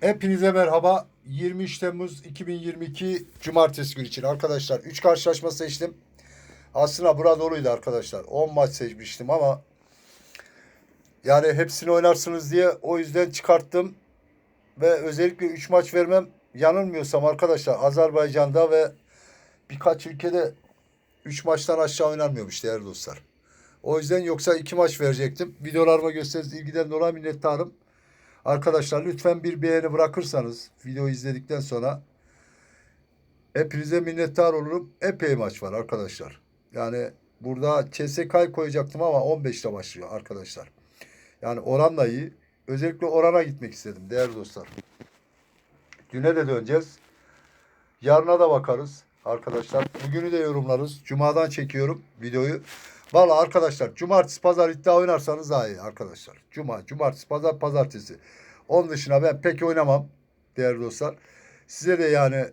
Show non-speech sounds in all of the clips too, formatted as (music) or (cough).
Hepinize merhaba. 23 Temmuz 2022 Cumartesi günü için arkadaşlar 3 karşılaşma seçtim. Aslında burada doluydu arkadaşlar. 10 maç seçmiştim ama yani hepsini oynarsınız diye o yüzden çıkarttım. Ve özellikle 3 maç vermem yanılmıyorsam arkadaşlar Azerbaycan'da ve birkaç ülkede 3 maçtan aşağı oynanmıyormuş değerli dostlar. O yüzden yoksa 2 maç verecektim. Videolarıma gösterdiğiniz ilgiden dolayı minnettarım. Arkadaşlar lütfen bir beğeni bırakırsanız video izledikten sonra hepinize minnettar olurum. Epey maç var arkadaşlar. Yani burada CSK'yı koyacaktım ama 15'te başlıyor arkadaşlar. Yani oran da iyi. Özellikle orana gitmek istedim değerli dostlar. Düne de döneceğiz. Yarına da bakarız arkadaşlar. Bugünü de yorumlarız. Cuma'dan çekiyorum videoyu. Valla arkadaşlar cumartesi pazar iddia oynarsanız daha iyi arkadaşlar. Cuma, cumartesi, pazar, pazartesi. Onun dışında ben pek oynamam değerli dostlar. Size de yani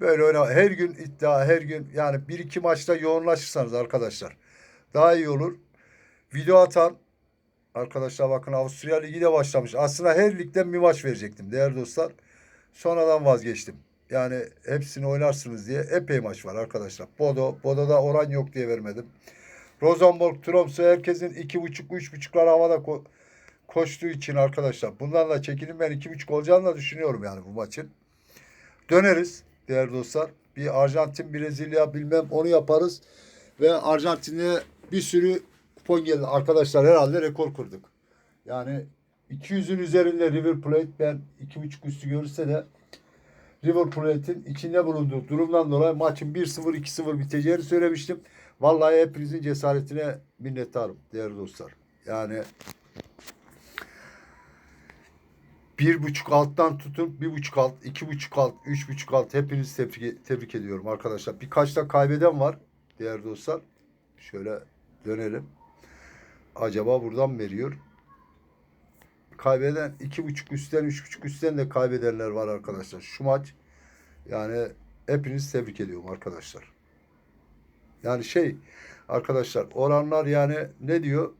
böyle oyna her gün iddia her gün yani bir iki maçta yoğunlaşırsanız arkadaşlar daha iyi olur. Video atan arkadaşlar bakın Avusturya Ligi de başlamış. Aslında her ligden bir maç verecektim değerli dostlar. Sonradan vazgeçtim. Yani hepsini oynarsınız diye epey maç var arkadaşlar. Bodo, Bodo'da oran yok diye vermedim. Rosenborg, Tromsø herkesin iki buçuk, üç buçuklar havada ko- koştuğu için arkadaşlar. Bundan da çekinin ben iki buçuk olacağını da düşünüyorum yani bu maçın. Döneriz değerli dostlar. Bir Arjantin, Brezilya bilmem onu yaparız. Ve Arjantin'e bir sürü kupon geldi. Arkadaşlar herhalde rekor kırdık. Yani 200'ün üzerinde River Plate ben iki buçuk üstü görürse de River Plate'in içinde bulunduğu durumdan dolayı maçın 1-0 2-0 biteceğini söylemiştim. Vallahi hepinizin cesaretine minnettarım değerli dostlar. Yani bir buçuk alttan tutun bir buçuk alt, iki buçuk alt, üç buçuk alt hepinizi tebrik, tebrik ediyorum arkadaşlar. Birkaç da kaybeden var değerli dostlar. Şöyle dönelim. Acaba buradan veriyor? Kaybeden iki buçuk üstten üç buçuk üstten de kaybedenler var arkadaşlar. Şu maç yani hepinizi tebrik ediyorum arkadaşlar. Yani şey arkadaşlar oranlar yani ne diyor?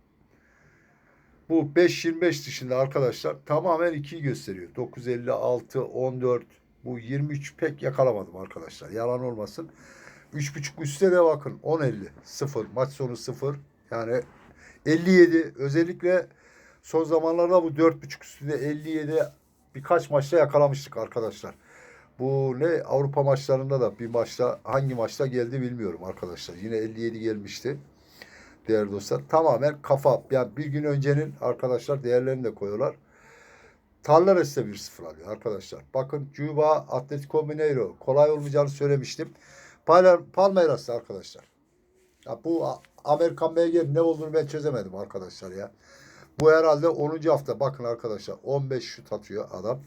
Bu 5.25 dışında arkadaşlar tamamen 2'yi gösteriyor. 9.56, 14, bu 23 pek yakalamadım arkadaşlar. Yalan olmasın. 3.5 üstte de bakın 10.50, 0. Maç sonu 0. Yani 57 özellikle son zamanlarda bu 4.5 üstünde 57 birkaç maçta yakalamıştık arkadaşlar. Bu ne Avrupa maçlarında da bir maçta hangi maçta geldi bilmiyorum arkadaşlar. Yine 57 gelmişti. Değerli dostlar tamamen kafa. Yani bir gün öncenin arkadaşlar değerlerini de koyuyorlar. Tallares de 1-0 alıyor arkadaşlar. Bakın Cuba Atletico Mineiro kolay olmayacağını söylemiştim. Pal Palmeiras da arkadaşlar. Ya bu Amerikan BG ne olduğunu ben çözemedim arkadaşlar ya. Bu herhalde 10. hafta. Bakın arkadaşlar 15 şut atıyor adam.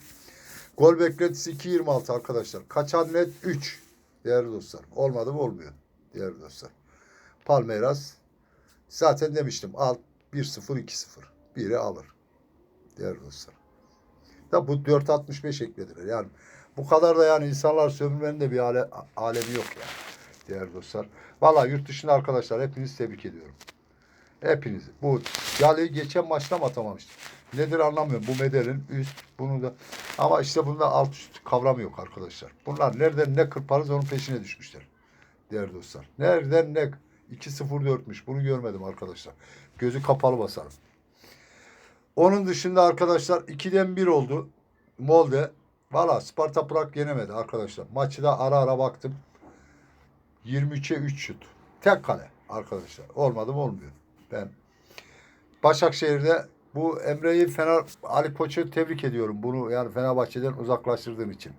Gol beklentisi 2.26 arkadaşlar. Kaçan net 3. Değerli dostlar. Olmadı mı olmuyor. Değerli dostlar. Palmeiras zaten demiştim. Al 1-0 2-0. Biri alır. Değerli dostlar. Da bu 4.65 eklediler. Yani bu kadar da yani insanlar sömürmenin de bir ale, alemi yok yani. Değerli dostlar. Valla yurt dışında arkadaşlar hepinizi tebrik ediyorum. Hepinizi. Bu Yale'yi geçen maçta mı atamamıştı? Nedir anlamıyorum. Bu medelin üst bunu da ama işte bunda alt üst kavramı yok arkadaşlar. Bunlar nereden ne kırparız onun peşine düşmüşler. Değerli dostlar. Nereden ne 2-0-4'müş. Bunu görmedim arkadaşlar. Gözü kapalı basarım. Onun dışında arkadaşlar 2'den 1 oldu. Molde. Valla Sparta Prag yenemedi arkadaşlar. Maçı da ara ara baktım. 23'e 3 şut. Tek kale arkadaşlar. Olmadı mı olmuyor. Ben Başakşehir'de bu Emre'yi Fener Ali Koç'u tebrik ediyorum. Bunu yani Fenerbahçe'den uzaklaştırdığın için.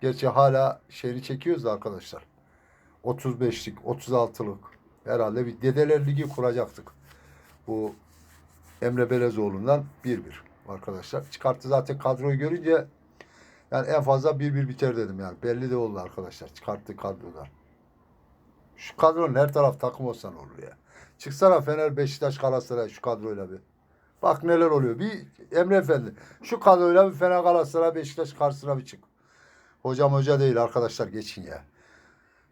Gerçi hala şeyini çekiyoruz da arkadaşlar. 35'lik, 36'lık herhalde bir Dedeler Ligi kuracaktık. Bu Emre Belezoğlu'ndan 1-1 arkadaşlar. Çıkarttı zaten kadroyu görünce yani en fazla 1-1 biter dedim yani. Belli de oldu arkadaşlar. Çıkarttı kadrodan. Şu kadronun her taraf takım olsa ne olur ya. Çıksana Fener, Beşiktaş, Galatasaray şu kadroyla bir. Bak neler oluyor. Bir Emre Efendi. Şu kadroyla bir Fener, Galatasaray, Beşiktaş karşısına bir çık. Hocam hoca değil arkadaşlar geçin ya.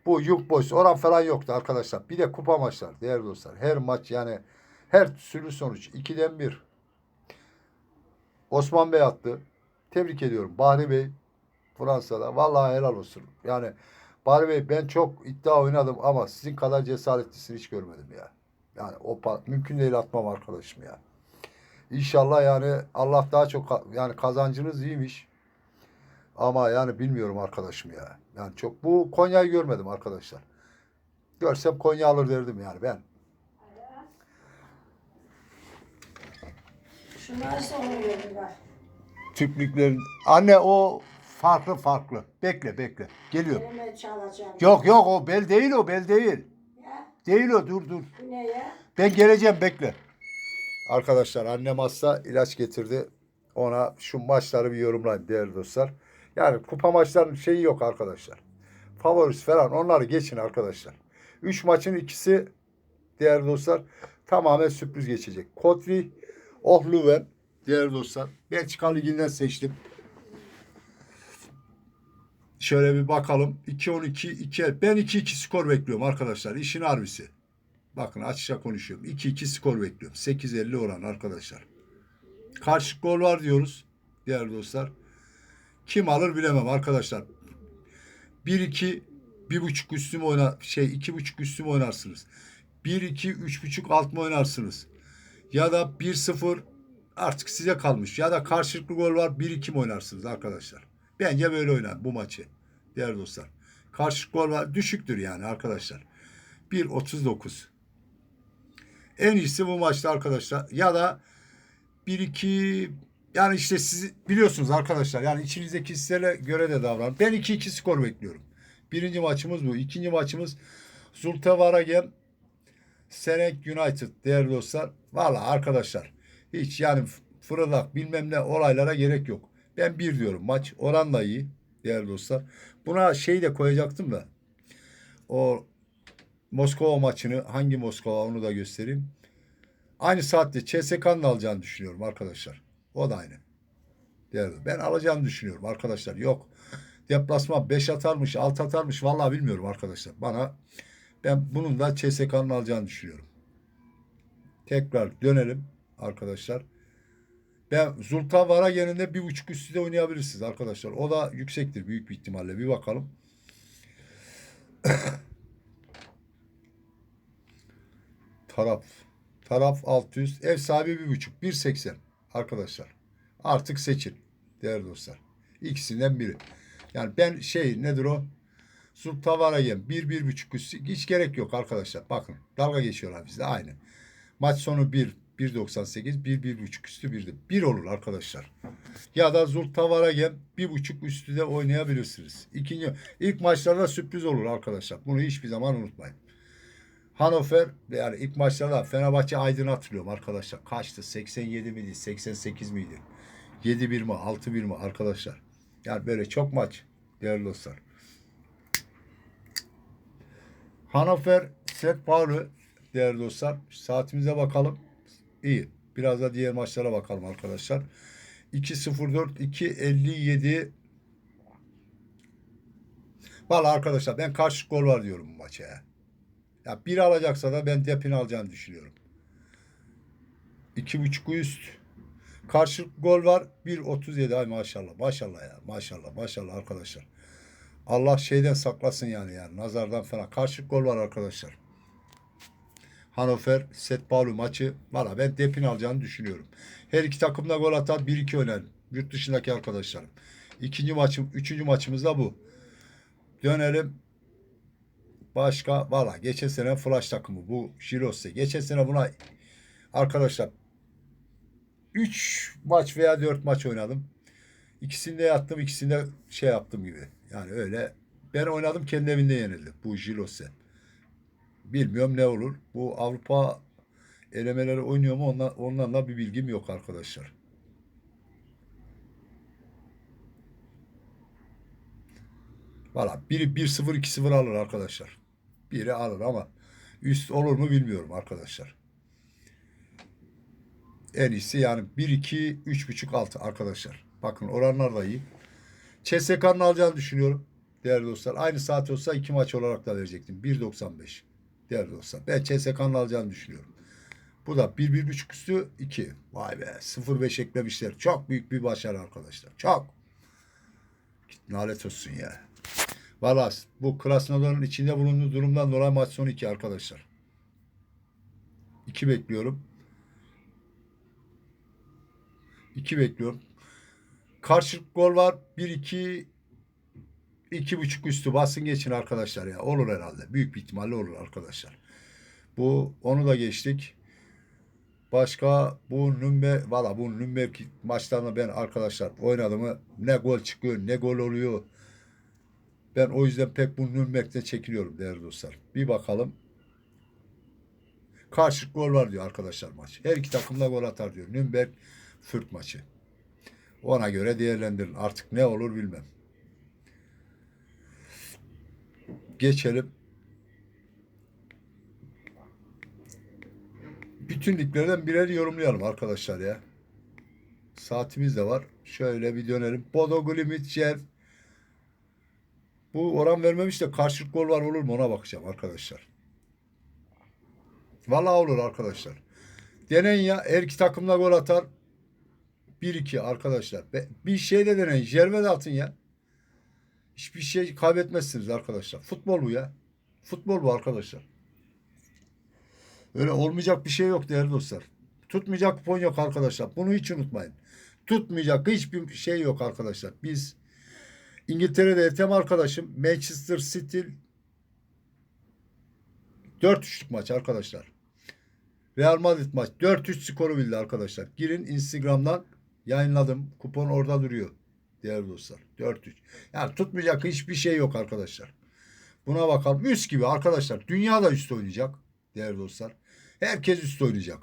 Bu Young Boys oran falan yoktu arkadaşlar. Bir de kupa maçlar değerli dostlar. Her maç yani her türlü sonuç. 2'den 1. Osman Bey attı. tebrik ediyorum. Bahri Bey Fransa'da. Vallahi helal olsun. Yani Bahri Bey ben çok iddia oynadım ama sizin kadar cesaretlisini hiç görmedim ya. Yani o mümkün değil atmam arkadaşım ya. İnşallah yani Allah daha çok yani kazancınız iyiymiş. Ama yani bilmiyorum arkadaşım ya. Yani çok bu Konya'yı görmedim arkadaşlar. Görsem Konya alır derdim yani ben. Şunları soruyorum bak. Tüplüklerin anne o farklı farklı. Bekle bekle. Geliyor. Elime çalacağım. Yok yok o bel değil o bel değil. Ya, Değil o dur dur. ne ya? Ben geleceğim bekle. Arkadaşlar annem hasta ilaç getirdi. Ona şu maçları bir yorumlayın değerli dostlar. Yani kupa maçlarının şeyi yok arkadaşlar. Favorisi falan onları geçin arkadaşlar. Üç maçın ikisi değerli dostlar tamamen sürpriz geçecek. Kotri, Ohluven değerli dostlar. Belçika Ligi'nden seçtim. Şöyle bir bakalım. 2-12, 2 Ben 2-2 skor bekliyorum arkadaşlar. İşin harbisi. Bakın açıkça konuşuyorum. 2-2 skor bekliyorum. 8-50 oran arkadaşlar. Karşı gol var diyoruz. Değerli dostlar. Kim alır bilemem arkadaşlar. 1-2 1.5 üstüm oynar şey 2.5 üstüm oynarsınız. 1-2 3.5 alt mı oynarsınız? Ya da 1-0 artık size kalmış. Ya da karşılıklı gol var 1-2 mi oynarsınız arkadaşlar? Bence böyle oynar bu maçı. Değerli dostlar. Karşılıklı gol var düşüktür yani arkadaşlar. 1.39. En iyisi bu maçta arkadaşlar. Ya da 1-2 yani işte siz biliyorsunuz arkadaşlar. Yani içinizdeki hislere göre de davranın. Ben 2-2 skor bekliyorum. Birinci maçımız bu. İkinci maçımız Zulte Varagem Senek United değerli dostlar. Valla arkadaşlar hiç yani fırıldak bilmem ne olaylara gerek yok. Ben bir diyorum maç. Oran da iyi değerli dostlar. Buna şey de koyacaktım da. O Moskova maçını hangi Moskova onu da göstereyim. Aynı saatte CSK'nın alacağını düşünüyorum arkadaşlar. O da aynı. Ben alacağını düşünüyorum arkadaşlar. Yok. Deplasman 5 atarmış, 6 atarmış. Vallahi bilmiyorum arkadaşlar. Bana ben bunun da CSK'nın alacağını düşünüyorum. Tekrar dönelim arkadaşlar. Ben Zultan Varagen'in bir buçuk üstü de oynayabilirsiniz arkadaşlar. O da yüksektir büyük bir ihtimalle. Bir bakalım. Taraf. Taraf 600. Ev sahibi bir buçuk. 1.80 arkadaşlar. Artık seçin değerli dostlar. İkisinden biri. Yani ben şey nedir o? Sultan Varagen 1 bir, buçuk üstü. Hiç gerek yok arkadaşlar. Bakın dalga geçiyorlar bizde aynı. Maç sonu 1 1.98 1 bir, buçuk üstü 1'de. 1 olur arkadaşlar. Ya da Zulta Varagen bir buçuk üstü de oynayabilirsiniz. İkinci ilk maçlarda sürpriz olur arkadaşlar. Bunu hiçbir zaman unutmayın. Hannover yani ilk maçlarda Fenerbahçe Aydın hatırlıyorum arkadaşlar. Kaçtı? 87 miydi? 88 miydi? 7-1 mi? 6-1 mi arkadaşlar? Yani böyle çok maç değerli dostlar. Hannover St. Pauli değerli dostlar. Saatimize bakalım. İyi. Biraz da diğer maçlara bakalım arkadaşlar. 2-0-4 2-57 Valla arkadaşlar ben karşı gol var diyorum bu maça ya. Ya bir alacaksa da ben Depin alacağını düşünüyorum. İki buçuk üst. Karşılık gol var. 1.37 ay maşallah. Maşallah ya. Maşallah. Maşallah arkadaşlar. Allah şeyden saklasın yani yani. Nazardan falan. Karşılık gol var arkadaşlar. Hannover Set Pauli maçı. Valla ben Depin alacağını düşünüyorum. Her iki takım da gol atar. 1-2 öner. Yurt dışındaki arkadaşlarım. İkinci maçım, üçüncü maçımız da bu. Dönelim Başka valla geçen sene Flash takımı bu Jirose. Geçen sene buna arkadaşlar 3 maç veya 4 maç oynadım. İkisinde yattım, ikisinde şey yaptım gibi. Yani öyle ben oynadım kendi evinde yenildi bu Jirose. Bilmiyorum ne olur. Bu Avrupa elemeleri oynuyor mu ondan, ondan da bir bilgim yok arkadaşlar. Valla biri 1-0 2-0 alır arkadaşlar. Biri alır ama üst olur mu bilmiyorum arkadaşlar. En iyisi yani 1-2 3.5 altı arkadaşlar. Bakın oranlar da iyi. CSK'nın alacağını düşünüyorum. Değerli dostlar. Aynı saat olsa iki maç olarak da verecektim. 1.95. Değerli dostlar. Ben CSK'nın alacağını düşünüyorum. Bu da 1 bir, buçuk üstü 2. Vay be 0-5 eklemişler. Çok büyük bir başarı arkadaşlar. Çok. Nalet olsun ya. Valla bu Krasnodar'ın içinde bulunduğu durumdan dolayı maç sonu 2 arkadaşlar. 2 bekliyorum. 2 bekliyorum. Karşılık gol var. 1-2 iki buçuk üstü basın geçin arkadaşlar ya. Olur herhalde. Büyük bir ihtimalle olur arkadaşlar. Bu onu da geçtik. Başka bu Nürnberg valla bu Nürnberg maçlarında ben arkadaşlar oynadığımı ne gol çıkıyor ne gol oluyor. Ben o yüzden pek bu Nürnberg'den çekiliyorum değerli dostlar. Bir bakalım. Karşılık gol var diyor arkadaşlar maç. Her iki takım da gol atar diyor. Nürnberg Fürth maçı. Ona göre değerlendirin. Artık ne olur bilmem. Geçelim. Bütün liglerden birer yorumlayalım arkadaşlar ya. Saatimiz de var. Şöyle bir dönelim. Bodo Glimit, Jeff. Bu oran vermemiş de karşılık gol var olur mu ona bakacağım arkadaşlar. Vallahi olur arkadaşlar. Deneyin ya. Her iki takımda gol atar. 1-2 arkadaşlar. Bir şey de deneyin. Jerve de atın ya. Hiçbir şey kaybetmezsiniz arkadaşlar. Futbol bu ya. Futbol bu arkadaşlar. Öyle olmayacak bir şey yok değerli dostlar. Tutmayacak kupon yok arkadaşlar. Bunu hiç unutmayın. Tutmayacak hiçbir şey yok arkadaşlar. Biz İngiltere'de Ethem arkadaşım Manchester City 4-3'lük maç arkadaşlar. Real Madrid maç 4-3 skoru bildi arkadaşlar. Girin Instagram'dan yayınladım. Kupon orada duruyor. Değerli dostlar. 4-3. Yani tutmayacak hiçbir şey yok arkadaşlar. Buna bakalım. Üst gibi arkadaşlar. Dünya da üst oynayacak. Değerli dostlar. Herkes üst oynayacak.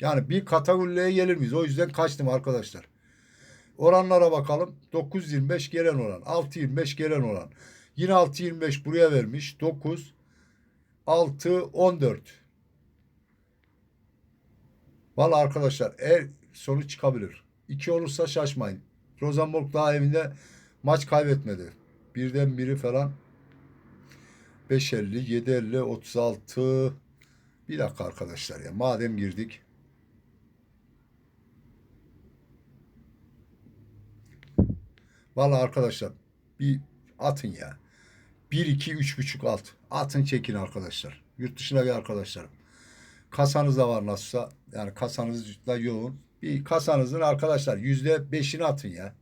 Yani bir kategoriye gelir miyiz? O yüzden kaçtım arkadaşlar. Oranlara bakalım. 9.25 gelen oran. 6.25 gelen oran. Yine 6.25 buraya vermiş. 9 6 14. Valla arkadaşlar eğer sonuç çıkabilir. 2 olursa şaşmayın. Rosenborg daha evinde maç kaybetmedi. Birden biri falan 5.50, 7.50, 36 bir dakika arkadaşlar ya. Madem girdik. Valla arkadaşlar bir atın ya. 1 2 3.5 alt. Atın çekin arkadaşlar. Yurt dışındaki arkadaşlarım. Kasanız da var nasılsa. Yani kasanızda yoğun. Bir kasanızın arkadaşlar yüzde beşini atın ya.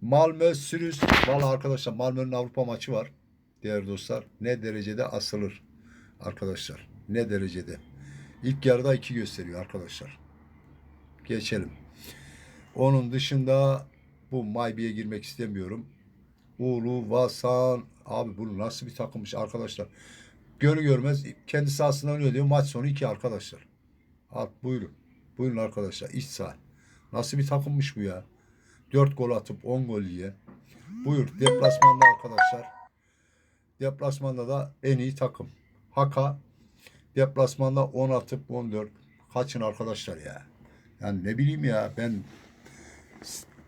Malmö Sürüs. Valla arkadaşlar Malmö'nün Avrupa maçı var. Değerli dostlar. Ne derecede asılır. Arkadaşlar. Ne derecede. İlk yarıda iki gösteriyor arkadaşlar. Geçelim. Onun dışında bu Maybi'ye girmek istemiyorum. Ulu, Vasan. Abi bu nasıl bir takımmış arkadaşlar. Görü görmez kendi sahasında oynuyor diyor. Maç sonu iki arkadaşlar. Al buyurun. Buyurun arkadaşlar. İç saha. Nasıl bir takımmış bu ya. 4 gol atıp 10 gol yiyen. Buyur. Deplasmanda arkadaşlar. Deplasmanda da en iyi takım. Haka. Deplasmanda 10 atıp 14. Kaçın arkadaşlar ya. Yani ne bileyim ya ben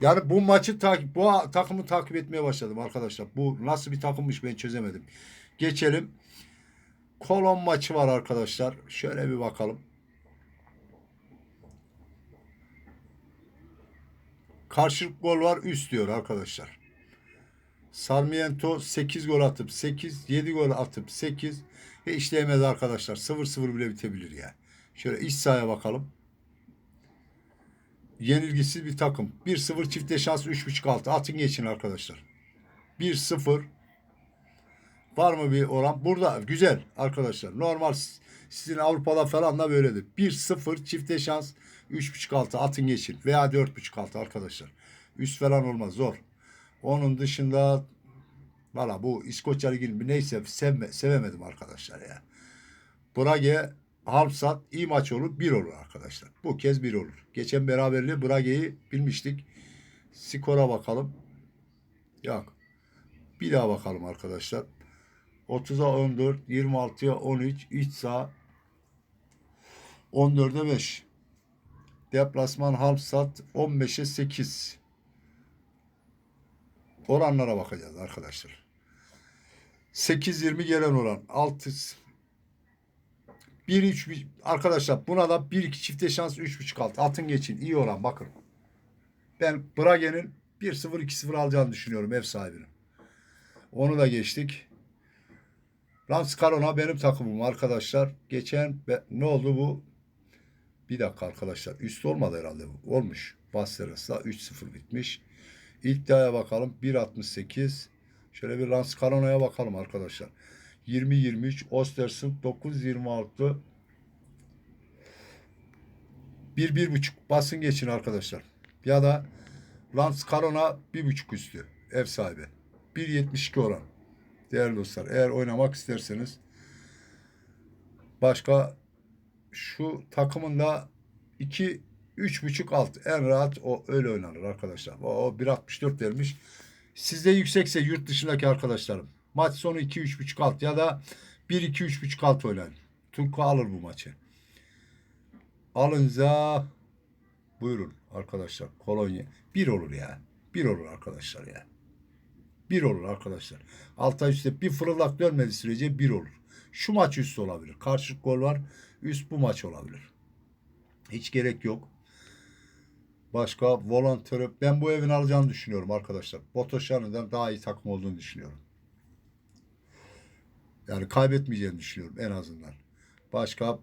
yani bu maçı takip bu takımı takip etmeye başladım arkadaşlar. Bu nasıl bir takımmış ben çözemedim. Geçelim. Kolon maçı var arkadaşlar. Şöyle bir bakalım. Karşılık gol var üst diyor arkadaşlar. Sarmiento 8 gol atıp 8, 7 gol atıp 8 ve işleyemez arkadaşlar. 0-0 bile bitebilir ya. Şöyle iç sahaya bakalım. Yenilgisiz bir takım. 1-0 çifte şans 3.5 altı. Atın geçin arkadaşlar. 1-0 Var mı bir oran? Burada güzel arkadaşlar. Normal sizin Avrupa'da falan da böyledir. 1-0 çifte şans 3.5 altı atın geçin veya 4.5 altı arkadaşlar. Üst falan olmaz zor. Onun dışında valla bu İskoçya Ligi'nin neyse sevme, sevemedim arkadaşlar ya. Brage Halfsat iyi maç olur bir olur arkadaşlar. Bu kez bir olur. Geçen beraberliği Brage'yi bilmiştik. Skora bakalım. Yok. Bir daha bakalım arkadaşlar. 30'a 14, 26'ya 13, iç sağ 14'e 5. Deplasman Halmstad 15'e 8. Oranlara bakacağız arkadaşlar. 8-20 gelen oran. 6 1 3 bir- arkadaşlar buna da 1 2 çifte şans 3.5 alt. Altın geçin. iyi olan bakın. Ben Brage'nin 1-0 2-0 alacağını düşünüyorum ev sahibinin. Onu da geçtik. Lance Carona benim takımım arkadaşlar. Geçen ne oldu bu? Bir dakika arkadaşlar. Üst olmadı herhalde bu. Olmuş. Basteras'la 3-0 bitmiş. İddiaya bakalım. 1.68. Şöyle bir Lance Carona'ya bakalım arkadaşlar. 20-23. Ostersund 9-26. 1-1.5 basın geçin arkadaşlar. Ya da Lance Carona 1.5 üstü. Ev sahibi. 1.72 oran. Değerli dostlar eğer oynamak isterseniz başka şu takımın da 2 3.5 alt en rahat o öyle oynanır arkadaşlar. O, o 1.64 vermiş. Sizde yüksekse yurt dışındaki arkadaşlarım maç sonu 2 3.5 alt ya da 1 2 3.5 alt oynayın. Tunku alır bu maçı. Alınca buyurun arkadaşlar kolonya bir olur ya. Bir olur arkadaşlar ya. Bir olur arkadaşlar. Alta üstte bir fırıldak dönmediği sürece bir olur. Şu maç üst olabilir. Karşılık gol var. Üst bu maç olabilir. Hiç gerek yok. Başka volontörü ben bu evin alacağını düşünüyorum arkadaşlar. Botoşan'dan daha iyi takım olduğunu düşünüyorum. Yani kaybetmeyeceğini düşünüyorum en azından. Başka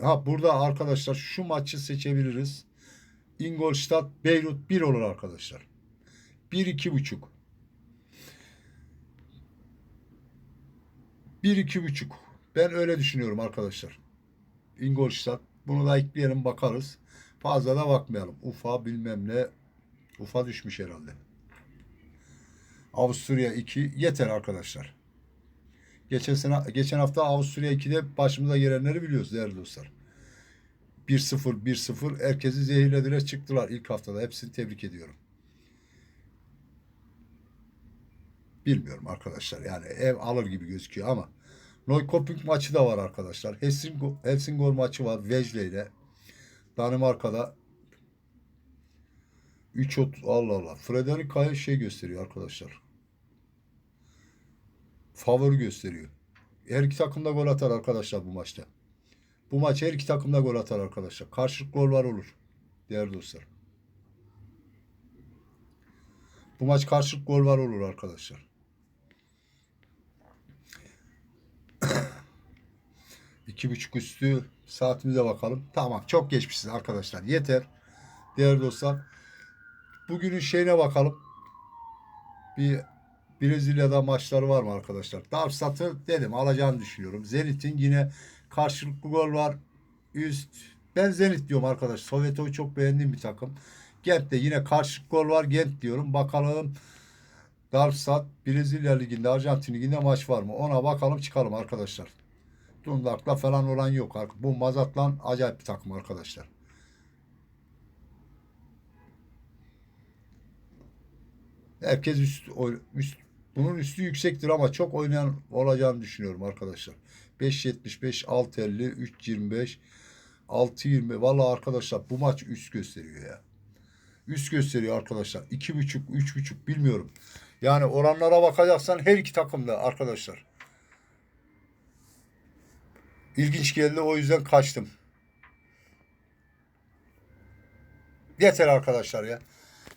ha burada arkadaşlar şu maçı seçebiliriz. Ingolstadt Beyrut 1 olur arkadaşlar. 1 2 buçuk. 1 iki buçuk. Ben öyle düşünüyorum arkadaşlar. Ingolstadt. Bunu da ekleyelim bakarız. Fazla da bakmayalım. Ufa bilmem ne. Ufa düşmüş herhalde. Avusturya 2 yeter arkadaşlar. Geçen sene geçen hafta Avusturya 2'de başımıza gelenleri biliyoruz değerli dostlar. 1-0 1-0 herkesi zehirlediler çıktılar ilk haftada. Hepsini tebrik ediyorum. Bilmiyorum arkadaşlar. Yani ev alır gibi gözüküyor ama Neukoping maçı da var arkadaşlar. Helsingor, Helsingor maçı var Vejle ile. Danimarka'da 3 Allah Allah. Frederika'ya şey gösteriyor arkadaşlar. Favori gösteriyor. Her iki takım da gol atar arkadaşlar bu maçta. Bu maç her iki takım da gol atar arkadaşlar. Karşılık gol var olur. Değerli dostlar. Bu maç karşılık gol var olur arkadaşlar. (coughs) İki buçuk üstü saatimize bakalım. Tamam çok geçmişiz arkadaşlar. Yeter. Değerli dostlar. Bugünün şeyine bakalım. Bir Brezilya'da maçları var mı arkadaşlar? Darmstadt'ı dedim alacağını düşünüyorum. Zenit'in yine karşılıklı gol var. Üst. Ben Zenit diyorum arkadaş. Sovyeto'yu çok beğendiğim bir takım. Gent'te yine karşılıklı gol var. Gent diyorum. Bakalım Darmstadt Brezilya Ligi'nde Arjantin Ligi'nde maç var mı? Ona bakalım çıkalım arkadaşlar. Dundak'la falan olan yok. Bu Mazatlan acayip bir takım arkadaşlar. Herkes üst, üst bunun üstü yüksektir ama çok oynayan olacağını düşünüyorum arkadaşlar. 5.75, 6.50, 3.25, 6.20. Vallahi arkadaşlar bu maç üst gösteriyor ya. Üst gösteriyor arkadaşlar. 2.5, 3.5 bilmiyorum. Yani oranlara bakacaksan her iki takım da arkadaşlar. İlginç geldi o yüzden kaçtım. Yeter arkadaşlar ya.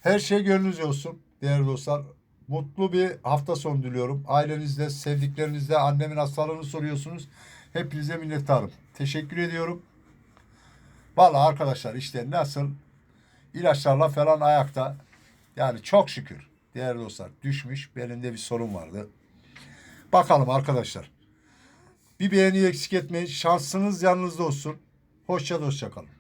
Her şey gönlünüzce olsun değerli dostlar. Mutlu bir hafta sonu diliyorum. Ailenizle, sevdiklerinizle annemin hastalığını soruyorsunuz. Hepinize minnettarım. Teşekkür ediyorum. Vallahi arkadaşlar işte nasıl ilaçlarla falan ayakta. Yani çok şükür değerli dostlar düşmüş. Belinde bir sorun vardı. Bakalım arkadaşlar. Bir beğeni eksik etmeyin. Şansınız yanınızda olsun. Hoşça hoşça kalın.